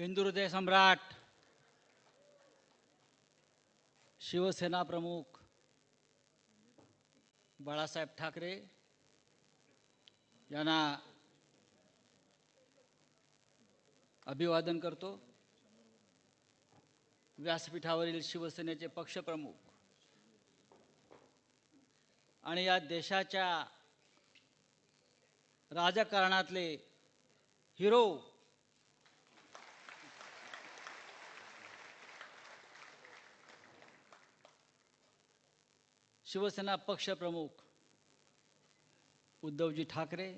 हिंदू हृदय सम्राट शिवसेना प्रमुख बाळासाहेब ठाकरे यांना अभिवादन करतो. व्यासपीठावरील शिवसेनेचे पक्षप्रमुख आणि या देशाच्या राजकारणातले हिरो शिवसेना पक्षप्रमुख उद्धवजी ठाकरे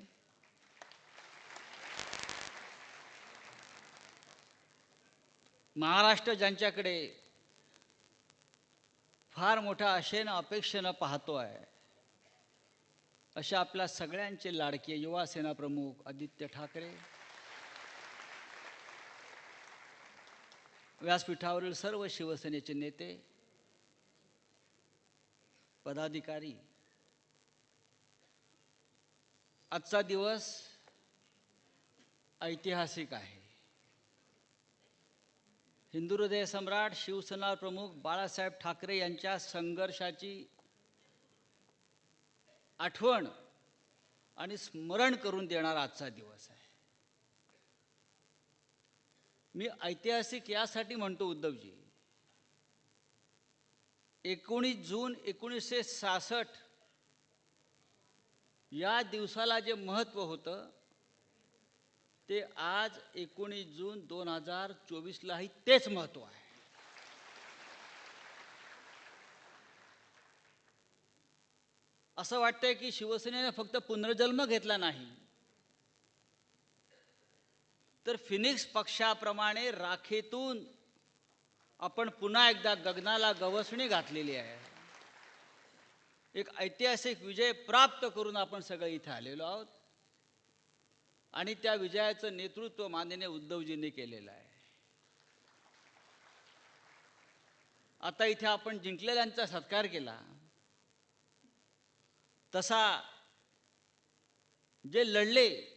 महाराष्ट्र ज्यांच्याकडे फार मोठ्या आशेनं अपेक्षेनं पाहतो आहे अशा आपल्या सगळ्यांचे लाडके युवा सेना प्रमुख आदित्य ठाकरे व्यासपीठावरील सर्व शिवसेनेचे नेते पदाधिकारी. आजचा दिवस ऐतिहासिक आहे. हिंदू हृदय सम्राट शिवसेना प्रमुख बाळासाहेब ठाकरे यांच्या संघर्षाची आठवण आणि स्मरण करून देणारा आजचा दिवस आहे. मी ऐतिहासिक यासाठी म्हणतो उद्धवजी एकोणीस जून एकोणीसशे सासष्ट या दिवसाला जे महत्त्व होतं ते आज एकोणीस जून दोन हजार चोवीसलाही तेच महत्त्व आहे. असं वाटतंय की शिवसेनेने फक्त पुनर्जन्म घेतला नाही तर फिनिक्स पक्षाप्रमाणे राखेतून आपण पुन्हा एकदा गगनाला गवसणी घातलेली आहे. एक ऐतिहासिक विजय प्राप्त करून आपण सगळे इथे आलेलो आहोत. आणि त्या विजयाचं नेतृत्व माननीय उद्धवजींनी केलेलं आहे. आता इथे आपण जिंकलेल्यांचा सत्कार केला. तसा जे लढले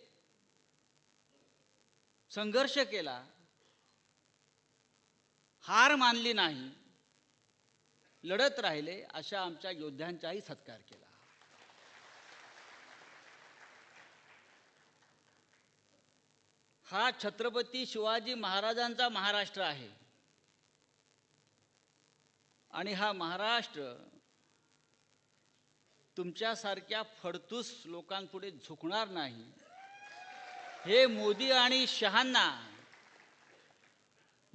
संघर्ष केला हार मानली नाही लढत राहिले अशा आमच्या योद्ध्यांचाही सत्कार केला. हा छत्रपती शिवाजी महाराजांचा महाराष्ट्र आहे. आणि हा महाराष्ट्र तुमच्यासारख्या फडतूस लोकांपुढे झुकणार नाही. हे मोदी आणि शहांना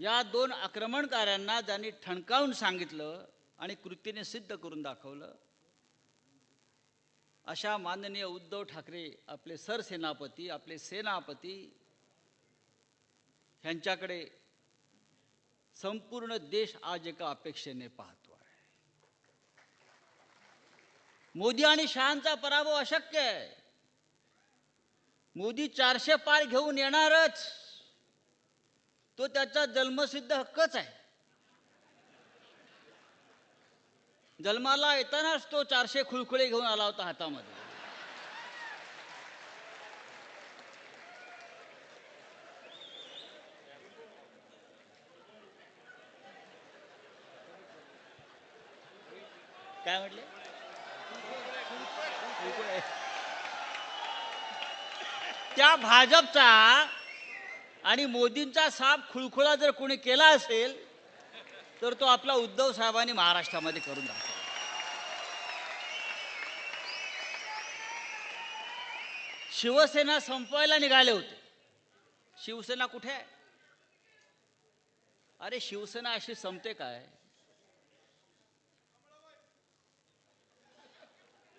या दोन आक्रमणकारांना ज्यांनी ठणकावून सांगितलं आणि कृतीने सिद्ध करून दाखवलं अशा माननीय उद्धव ठाकरे आपले सरसेनापती आपले सेनापती ह्यांच्याकडे संपूर्ण देश आज एका अपेक्षेने पाहतो आहे. मोदी आणि शहांचा पराभव अशक्य आहे. मोदी चारशे पार घेऊन येणारच. तो त्याचा जन्मसिद्ध हक्कच आहे. जन्माला येतानाच तो चारशे खुळखुळे घेऊन आला होता हातामध्ये. काय म्हटले? त्या भाजपचा आणि मोदींचा साप खुळखुळा जर कोणी केला असेल तर तो आपला उद्धव साहेबांनी महाराष्ट्रामध्ये करून दाखवला. शिवसेना संपवायला निघाले होते. शिवसेना कुठे आहे? अरे शिवसेना अशी संपते काय?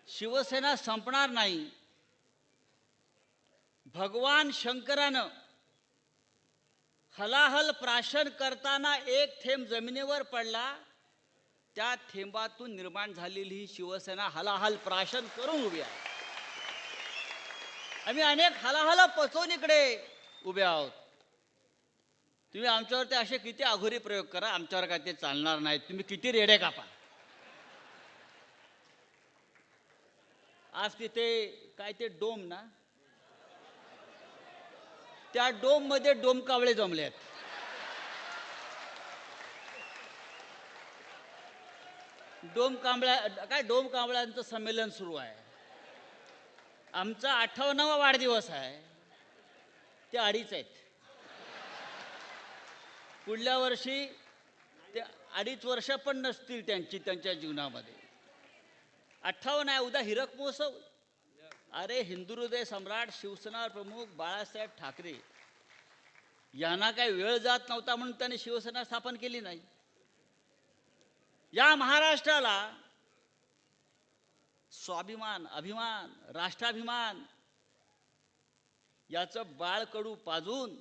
शिवसेना संपणार नाही. भगवान शंकरानं हलाहल प्राशन करताना एक थेंब जमिनीवर पडला. त्या थेंबातून निर्माण झालेली ही शिवसेना हलाहल प्राशन करून उभी आहे. आम्ही अनेक हलाहल पचवून इकडे उभे आहोत. तुम्ही आमच्यावरती असे किती अघोरी प्रयोग करा आमच्यावर काय ते चालणार नाही. तुम्ही किती रेडे कापा. आज तिथे काय ते डोम ना त्या डोममध्ये डोमकावळे जमले आहेत. डोम कांबळ्या काय डोम कांबळ्यांचं संमेलन सुरू आहे. आमचा अठ्ठावन्नावा वाढदिवस आहे. ते अडीच आहेत. पुढल्या वर्षी ते अडीच वर्ष पण नसतील त्यांची त्यांच्या जीवनामध्ये. अठ्ठावन्न आहे उद्या हिरक महोत्सव. अरे हिंदुहृदय सम्राट शिवसेना प्रमुख बाळासाहेब ठाकरे. यांना काही वेळ जात नव्हता म्हणून त्यांनी शिवसेना स्थापन केली नाही. या महाराष्ट्राला स्वाभिमान अभिमान राष्ट्राभिमान याचं बाळकडू पाजून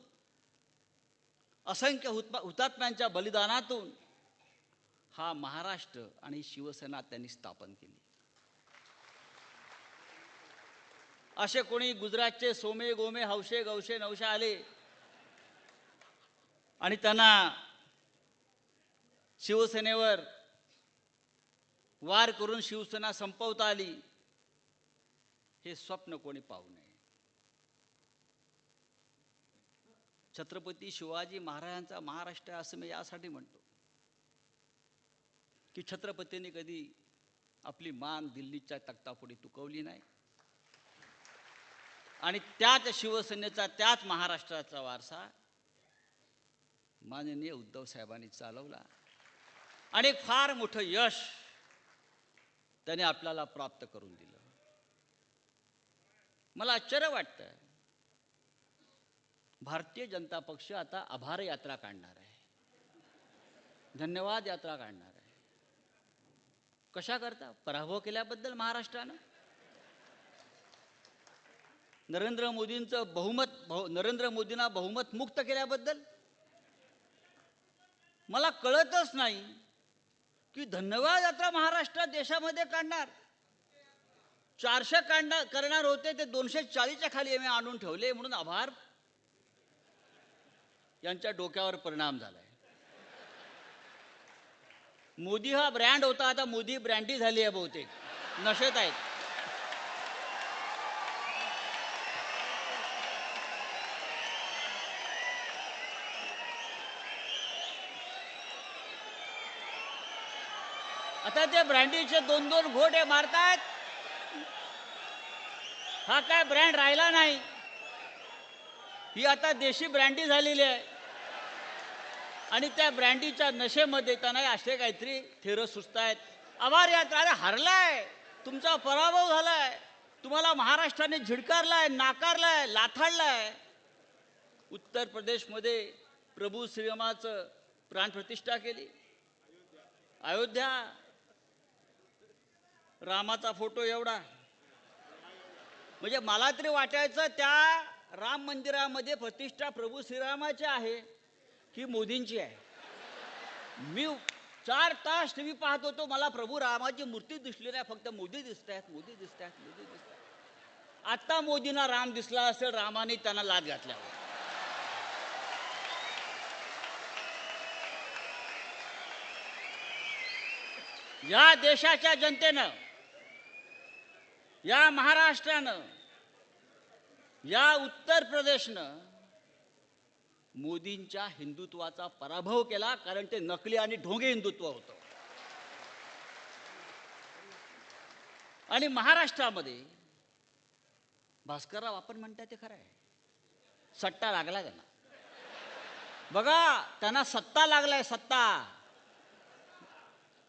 असंख्य हुत हुतात्म्यांच्या बलिदानातून हा महाराष्ट्र आणि शिवसेना त्यांनी स्थापन केली. असे कोणी गुजरातचे सोमे गोमे हौशे गवशे नवशे आले. आणि त्यांना शिवसेनेवर वार करून शिवसेना संपवता आली. हे स्वप्न कोणी पाहू नये. छत्रपती शिवाजी महाराजांचा महाराष्ट्र असं मी यासाठी म्हणतो की छत्रपतींनी कधी आपली मान दिल्लीच्या तख्तापुढे तुकवली नाही. आणि त्याच शिवसेनेचा त्याच महाराष्ट्राचा वारसा माननीय उद्धव साहेबांनी चालवला. आणि फार मोठं यश त्याने आपल्याला प्राप्त करून दिलं. मला आश्चर्य वाटतं भारतीय जनता पक्ष आता आभार यात्रा काढणार आहे. धन्यवाद यात्रा काढणार आहे. कशा करता पराभव केल्याबद्दल महाराष्ट्रानं? नरेंद्र मोदींचं बहुमत बहु नरेंद्र मोदींना बहुमत मुक्त केल्याबद्दल मला कळतच नाही की धन्यवाद यात्रा महाराष्ट्रात देशामध्ये काढणार. चारशे काढणार करणार होते ते दोनशे चाळीसच्या खाली आम्ही आणून ठेवले म्हणून आभार. यांच्या डोक्यावर परिणाम झालाय. मोदी हा ब्रँड होता आता मोदी ब्रँडी झाली आहे बहुतेक. नशेत आहेत. आता ते ब्रँडीचे दोन दोन घोटे मारतायत. हा काय ब्रँड राहिला नाही. ही आता देशी ब्रँडी झालेली आहे. आणि त्या ब्रँडीच्या नशेमध्ये त्यांना असे काहीतरी थेरं आहेत आभार यात्रा अरे हरलाय. तुमचा पराभव झालाय. तुम्हाला महाराष्ट्राने झिडकारलाय नाकारलाय लाथाडलाय. उत्तर प्रदेशमध्ये प्रभू श्रीरामाचं प्राणप्रतिष्ठा केली. अयोध्या. रामाचा फोटो एवढा. म्हणजे मला तरी वाटायचं त्या राम मंदिरामध्ये प्रतिष्ठा प्रभू श्रीरामाची आहे की मोदींची आहे. मी चार तास टी व्ही पाहत होतो मला प्रभू रामाची मूर्ती दिसली नाही फक्त मोदी दिसत आहेत मोदी दिसत आहेत मोदी दिसत आहेत मोदींना राम दिसला असेल रामाने त्यांना लाद घातल्यावर या देशाच्या जनतेनं या महाराष्ट्रानं या उत्तर प्रदेशनं मोदींच्या हिंदुत्वाचा पराभव केला कारण ते नकली आणि ढोंगे हिंदुत्व होतं. आणि महाराष्ट्रामध्ये भास्करराव आपण म्हणताय ते खरं आहे. सट्टा लागला त्यांना. बघा त्यांना सत्ता लागलाय सत्ता.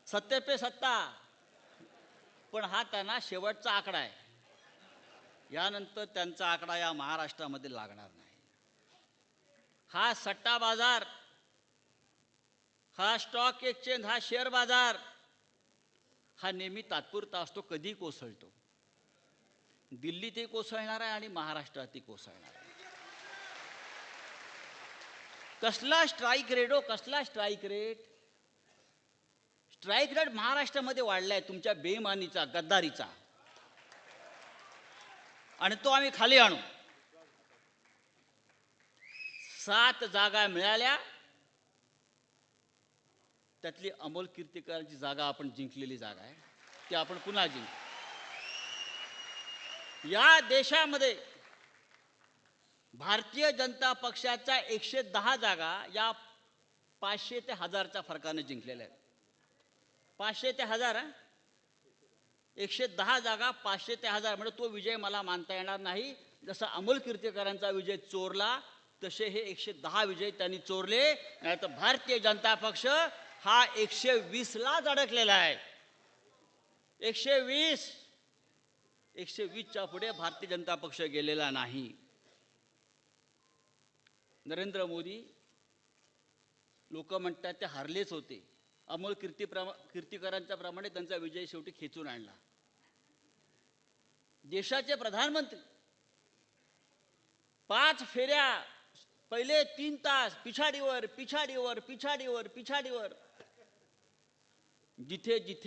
सत्ते पे सत्ता. पण हा त्यांना शेवटचा आकडा आहे. यानंतर त्यांचा आकडा या महाराष्ट्रामध्ये लागणार नाही. हा सट्टा बाजार हा स्टॉक एक्सचेंज हा शेअर बाजार हा नेहमी तात्पुरता असतो कधी कोसळतो. दिल्लीतही कोसळणार आहे आणि महाराष्ट्रातही कोसळणार आहे. कसला स्ट्राईक रेट हो कसला स्ट्राईक रेट स्ट्राईक रेट महाराष्ट्रामध्ये वाढलाय तुमच्या बेमानीचा गद्दारीचा. आणि तो आम्ही खाली आणू. सात जागा मिळाल्या. त्यातली अमोल कीर्तिकरांची जागा आपण जिंकलेली जागा आहे. ती आपण पुन्हा जिंकू. या देशामध्ये भारतीय जनता पक्षाच्या एकशे दहा जागा या पाचशे ते हजारच्या फरकाने जिंकलेल्या आहेत. पाचशे ते हजार एकशे दहा जागा पाचशे ते हजार. म्हणजे तो विजय मला मानता येणार नाही. जसा अमोल कीर्तीकरांचा विजय चोरला तसे हे एकशे दहा विजय त्यांनी चोरले. नाही तर भारतीय जनता पक्ष हा एकशे वीसलाच अडकलेला आहे. एकशे वीस. एकशे वीसच्या पुढे भारतीय जनता पक्ष गेलेला नाही. नरेंद्र मोदी लोक म्हणतात ते हारलेच होते. अमोल कीर्ती कीर्तीकरांच्या प्रमाणे त्यांचा विजय शेवटी खेचून आणला. देशाचे प्रधानमंत्री पाच फेऱ्या पहिले तीन तास पिछाडीवर पिछाडीवर पिछाडीवर पिछाडीवर जिथे जिथे